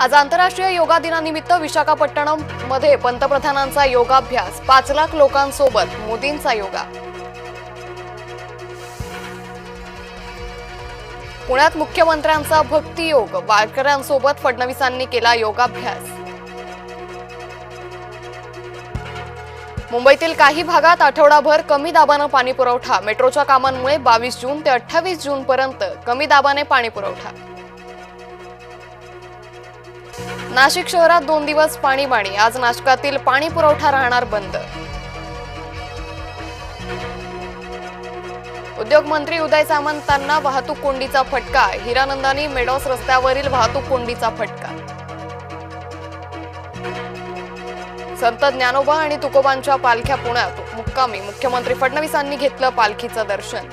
आज आंतरराष्ट्रीय योगा दिनानिमित्त विशाखापट्टणममध्ये पंतप्रधानांचा योगाभ्यास पाच लाख लोकांसोबत मोदींचा योगा. पुण्यात मुख्यमंत्र्यांचा भक्तियोग वारकऱ्यांसोबत फडणवीसांनी केला योगाभ्यास. मुंबईतील काही भागात आठवडाभर कमी दाबानं पाणी पुरवठा मेट्रोच्या कामांमुळे बावीस जून ते अठ्ठावीस जून पर्यंत कमी दाबाने पाणी पुरवठा नाशिक शहरात दोन दिवस पाणीबाणी आज नाशकातील पाणी पुरवठा राहणार बंद. उद्योगमंत्री उदय सामंतांना वाहतूक कोंडीचा फटका. हिरानंदानी मेडॉस रस्त्यावरील वाहतूक कोंडीचा फटका. संत ज्ञानोबा आणि तुकोबांच्या पालख्या पुण्यात. मुक्कामी मुख्यमंत्री फडणवीसांनी घेतलं पालखीचं दर्शन.